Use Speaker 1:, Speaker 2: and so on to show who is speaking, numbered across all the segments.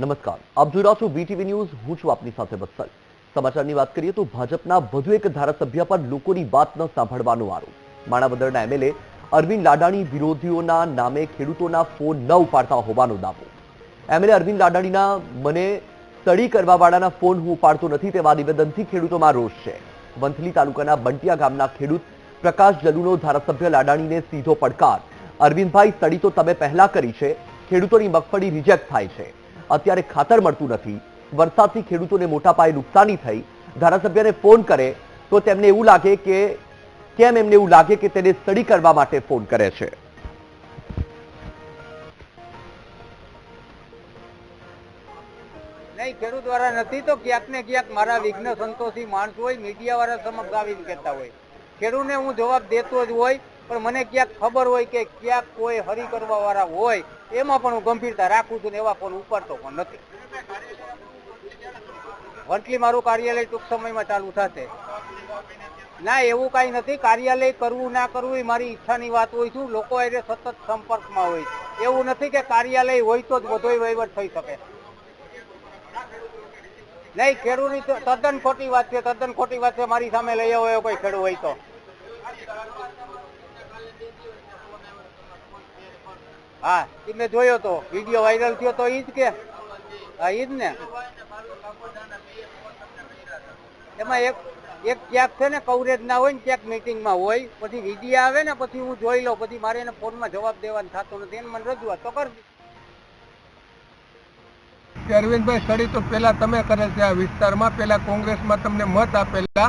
Speaker 1: નમસ્કાર. આપ જોઈ રહ્યા છો વીટીવી ન્યૂઝ. હું છું આપની સાથે વત્સલ. સમાચારની વાત કરીએ તો ભાજપના વધુ એક ધારાસભ્ય પર લોકોની વાત ન સાંભળવાનો આરોપ. માણાવદરના એમએલએ અરવિંદ લાડાણી વિરોધીઓના નામે ખેડૂતોના ફોન ન ઉપાડતા હોવાનો દાવો. એમએલએ અરવિંદ લાડાણીના, મને સ્ટડી કરવાવાળાના ફોન હું ઉપાડતો નથી, તેવા નિવેદનથી ખેડૂતોમાં રોષ છે. વંથલી તાલુકાના બંટિયા ગામના ખેડૂત પ્રકાશ જલુનો ધારાસભ્ય લાડાણીને સીધો પડકાર. અરવિંદભાઈ સ્ટડી તો તમે પહેલા કરી છે. ખેડૂતોની મગફળી રિજેક્ટ થાય છે. અત્યારે ખાતર મળતું નથી. વરસાદથી ખેડૂતોને મોટા પાયે નુકસાની થઈ. ધારાસભ્યને ફોન કરે તો તેમને એવું લાગે કે, કેમ એમને એવું લાગે કે તેને સ્ટડી કરવા માટે ફોન કરે છે.
Speaker 2: નહીં, ખેડૂત વાળા નથી તો ક્યાંક ને ક્યાંક મારા વિઘ્ન સંતોષી માણસો હોય, મીડિયા વાળા સમક્ષ આવીને કહેતા હોય. ખેડૂતને હું જવાબ દેતો જ હોય પણ મને ક્યાંક ખબર હોય કે ક્યાંક કોઈ હરી કરવા વાળા હોય, એમાં પણ હું ગંભીરતા રાખું છું ને એવા ફોન ઉપાડતો પણ નથી. વંટલી મારું કાર્યાલય ટૂંક સમયમાં ચાલુ થશે. ના, એવું કઈ નથી. કાર્યાલય કરવું ના કરવું મારી ઈચ્છાની વાત હોય છું લોકો એને સતત સંપર્કમાં હોય એવું નથી કે કાર્યાલય હોય તો જ બધોય વહીવટ થઈ શકે. નહીં, ખેડૂતની તદ્દન ખોટી વાત છે, તદ્દન ખોટી વાત છે. મારી સામે લઈ આવ્યો કોઈ ખેડૂત હોય તો. હા ઈ મેં જોયો તો. વીડિયો વાયરલ થયો તો ઈ કે. હા, ઈ ને. એમાં એક એક ક્યાંક છે ને કવરેજ ના હોય ને ક્યાંક મિટિંગમાં હોય, પછી વીડિયો આવે ને પછી હું જોઈ લઉં, પછી મારે એને ફોનમાં જવાબ દેવાનું થતો નથી. એને મને રજૂઆત તો કરજો.
Speaker 3: અરવિંદભાઈ સ્ટડી તો પહેલા તમે કરેલ છે આ વિસ્તારમાં. પહેલા કોંગ્રેસમાં તમને મત આપેલા.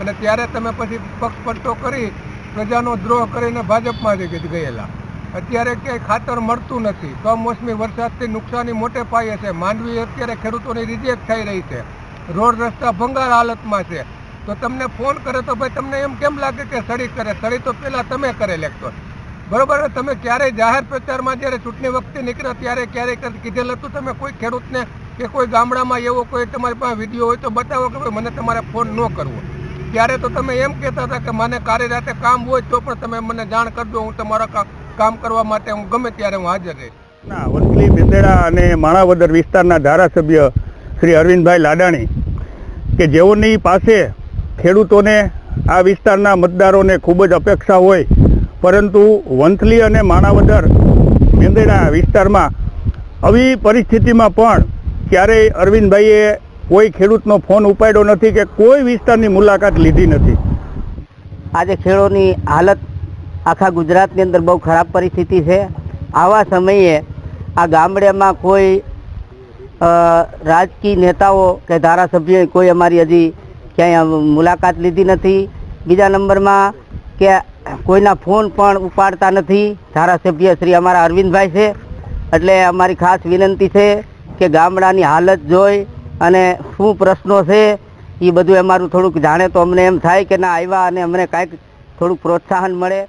Speaker 3: અને ત્યારે તમે પછી પક્ષપટ્ટો કરી. પ્રજાનો દ્રોહ કરીને ભાજપમાં ગયેલા. અત્યારે ક્યાંય ખાતર મળતું નથી. કમોસમી વરસાદથી નુકસાની મોટે પાયે છે. માંડવી અત્યારે ખેડૂતોની રિજેક્ટ થઈ રહી છે. રોડ રસ્તા ભંગાર હાલતમાં છે. તો તમને ફોન કરે તો ભાઈ તમને એમ કેમ લાગે કે સડી કરે? સડી તો પહેલાં તમે કરે લેખતો બરોબર? તમે ક્યારેય જાહેર પ્રચારમાં જ્યારે ચૂંટણી વખતે નીકળ્યા ત્યારે ક્યારેય કીધેલ હતું તમે કોઈ ખેડૂતને કે કોઈ ગામડામાં એવો કોઈ તમારી પાસે વીડિયો હોય તો બતાવો કે ભાઈ મને તમારે ફોન ન કરવો. ત્યારે તો તમે એમ કહેતા હતા કે મને કાર્યરાતે કામ હોય તો પણ તમે મને જાણ કરજો, હું તમારા કામ કરવા માટે હું ગમે ત્યારે હું હાજર રહીશ
Speaker 4: ના, વંથલી બેદેડા અને માણાવદર વિસ્તારના ધારાસભ્ય શ્રી અરવિંદભાઈ લાડાણી કે જેઓની પાસે ખેડૂતોને આ વિસ્તારના મતદારોને ખૂબ જ અપેક્ષા હોય, પરંતુ વંથલી અને માણાવદર મેંદેડા વિસ્તારમાં આવી પરિસ્થિતિમાં પણ ક્યારેય અરવિંદભાઈએ કોઈ ખેડૂતનો ફોન ઉપાડ્યો નથી કે કોઈ વિસ્તારની મુલાકાત લીધી નથી.
Speaker 5: આજે ખેડૂતની હાલત આખા ગુજરાતની અંદર બહુ ખરાબ પરિસ્થિતિ છે. આવા સમયે આ ગામડામાં કોઈ રાજકીય નેતાઓ કે ધારાસભ્યોએ કોઈ અમારી હજી ક્યાંય મુલાકાત લીધી નથી. બીજા નંબરમાં કે કોઈના ફોન પણ ઉપાડતા નથી. ધારાસભ્ય શ્રી અમારા અરવિંદભાઈ છે. એટલે અમારી ખાસ વિનંતી છે કે ગામડાની હાલત જોઈ અને શું પ્રશ્નો છે એ બધું અમારું થોડુંક જાણે તો અમને એમ થાય કે ના આવ્યા અને અમને કાંઈક થોડુંક પ્રોત્સાહન મળે.